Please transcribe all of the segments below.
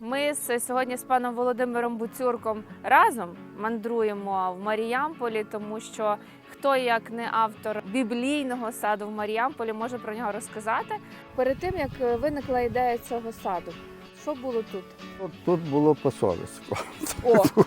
Ми з сьогодні з паном Володимиром Буцюрком разом мандруємо в Маріямполі, тому що хто як не автор біблійного саду в Маріямполі може про нього розказати. Перед тим як виникла ідея цього саду, що було тут? От Тут було посольство. О,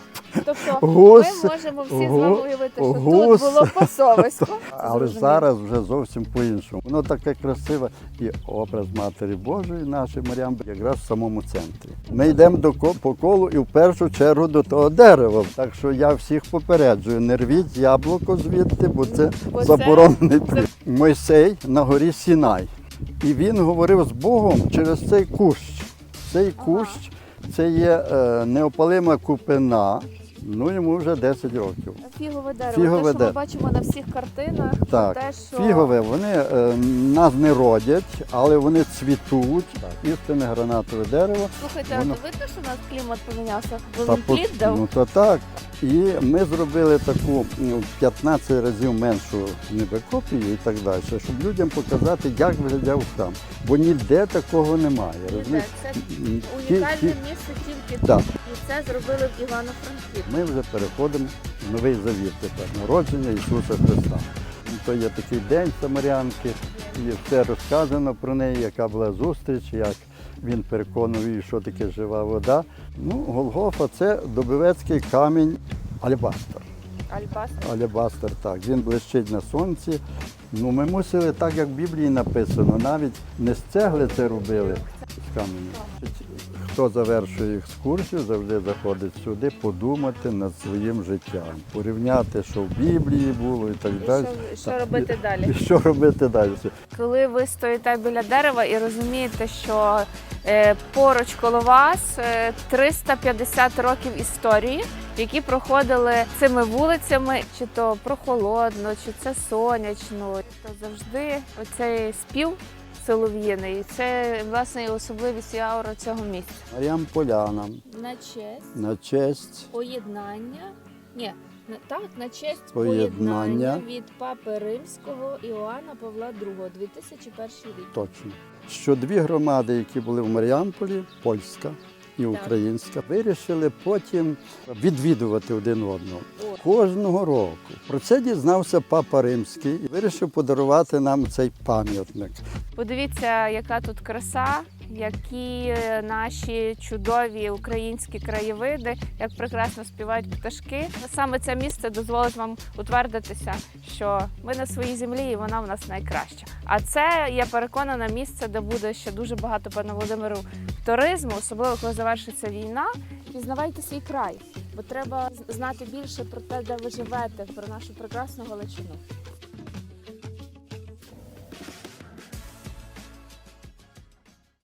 тобто Гус, ми можемо всі з вами уявити, що гус. тут було посовисько. але зараз вже зовсім по-іншому. Воно таке красиве і образ Матері Божої, нашої Маріам, якраз в самому центрі. Ми йдемо до по колу і в першу чергу до того дерева. Так що я всіх попереджую, не рвіть яблуко звідти, бо це Бо заборонений плід. Мойсей на горі Сінай. І він говорив з Богом через цей кущ. Цей кущ це є е, неопалима купина. Ну йому вже 10 років. Фігове дерево. Фігове те, що ми бачимо на всіх картинах, Так, те, що фігове, вони е, нас не родять, але вони цвітуть. Істинне гранатове дерево. Слухайте, Воно- а то видно, що у нас клімат помінявся? Бо він плід дав. ну то так. І ми зробили таку ну, в 15 разів меншу ніби копію і так далі, щоб людям показати, як виглядав храм. Бо ніде такого немає. розумієте? Це унікальне місце тільки тут. І це зробили в Івано-Франківську. Ми вже переходимо в новий завіт тепер, народження Ісуса Христа. То є такий день Самарянки, і все розказано про неї, яка була зустріч, як він переконував що таке жива вода. Ну, Голгофа це добивецький камінь алебастер. Альбастер. Алебастер, так, він блищить на сонці. Ну, ми мусили, так як в Біблії написано, навіть не з цегли це робили, з каменю. Хто завершує екскурсію, завжди заходить сюди подумати над своїм життям, порівняти, що в Біблії було і так І далі. що, що робити далі? І що робити далі? Коли ви стоїте біля дерева і розумієте, що е, поруч коло вас е, 350 років історії, які проходили цими вулицями, чи то прохолодно, чи це сонячно, то завжди оцей спів солов'їний. Це власне і особливість і аура цього місця. Маріам Поляна На честь на честь поєднання. Ні, так, на честь Поєднання. поєднання від папи римського Іоанна Павла II, 2001 рік. точно, що дві громади, які були в Маріамполі, польська і українська, вирішили потім відвідувати один одного. О. Кожного року про це дізнався папа римський і вирішив подарувати нам цей пам'ятник. Подивіться, яка тут краса, які наші чудові українські краєвиди, як прекрасно співають пташки. Саме це місце дозволить вам утвердитися, що ми на своїй землі і вона в нас найкраща. А це я переконана місце, де буде ще дуже багато пане Володимиру туризму, особливо коли завершиться війна. Пізнавайте свій край, бо треба знати більше про те, де ви живете, про нашу прекрасну Галичину.